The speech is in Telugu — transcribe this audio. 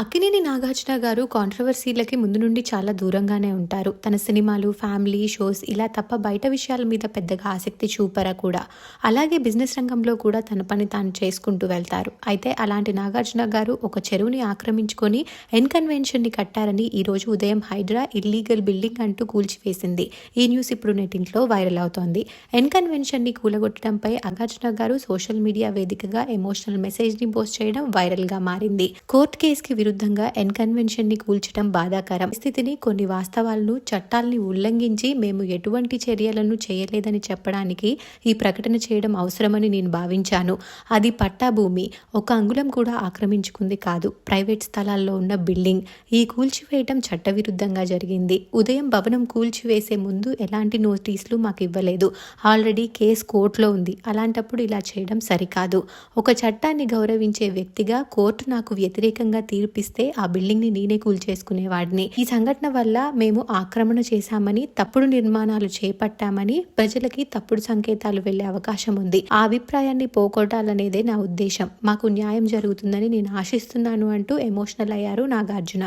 అక్కినేని నాగార్జున గారు కాంట్రవర్సీలకి ముందు నుండి చాలా దూరంగానే ఉంటారు. తన సినిమాలు ఫ్యామిలీ షోస్ ఇలా తప్ప బయట విషయాల మీద పెద్దగా ఆసక్తి చూపరా కూడా. అలాగే బిజినెస్ రంగంలో కూడా తన పని తాను చేసుకుంటూ వెళ్తారు. అయితే అలాంటి నాగార్జున గారు ఒక చెరువుని ఆక్రమించుకొని ఎన్కన్వెన్షన్ని కట్టారని ఈరోజు ఉదయం హైడ్రా ఇల్లీగల్ బిల్డింగ్ అంటూ కూల్చివేసింది. ఈ న్యూస్ ఇప్పుడు నెట్టింట్లో వైరల్ అవుతోంది. ఎన్కన్వెన్షన్ని కూలగొట్టడంపై నాగార్జున గారు సోషల్ మీడియా వేదికగా ఎమోషనల్ మెసేజ్ని పోస్ట్ చేయడం వైరల్గా మారింది. కోర్టు కేసుకి విరుద్ధంగా ఎన్కన్వెన్షన్ని కూల్చడం బాధాకరం. స్థితిని కొన్ని వాస్తవాలను చట్టాల్ని ఉల్లంఘించి మేము ఎటువంటి చర్యలను చేయలేదని చెప్పడానికి ఈ ప్రకటన చేయడం అవసరమని నేను భావించాను. అది పట్టా భూమి ఒక అంగుళం కూడా ఆక్రమించుకుంది కాదు. ప్రైవేట్ స్థలాల్లో ఉన్న బిల్డింగ్. ఈ కూల్చివేయడం చట్టవిరుద్ధంగా జరిగింది. ఉదయం భవనం కూల్చివేసే ముందు ఎలాంటి నోటీసులు మాకు ఇవ్వలేదు. ఆల్రెడీ కేసు కోర్టులో ఉంది. అలాంటప్పుడు ఇలా చేయడం సరికాదు. ఒక చట్టాన్ని గౌరవించే వ్యక్తిగా కోర్టు నాకు వ్యతిరేకంగా చూపిస్తే ఆ బిల్డింగ్ని నేనే కూల్చేసుకునేవాడిని. ఈ సంఘటన వల్ల మేము ఆక్రమణ చేశామని తప్పుడు నిర్మాణాలు చేపట్టామని ప్రజలకి తప్పుడు సంకేతాలు వెళ్ళే అవకాశం ఉంది. ఆ అభిప్రాయాన్ని పోగొట్టాలనేదే నా ఉద్దేశం. మాకు న్యాయం జరుగుతుందని నేను ఆశిస్తున్నాను అంటూ ఎమోషనల్ అయ్యారు నాగార్జున.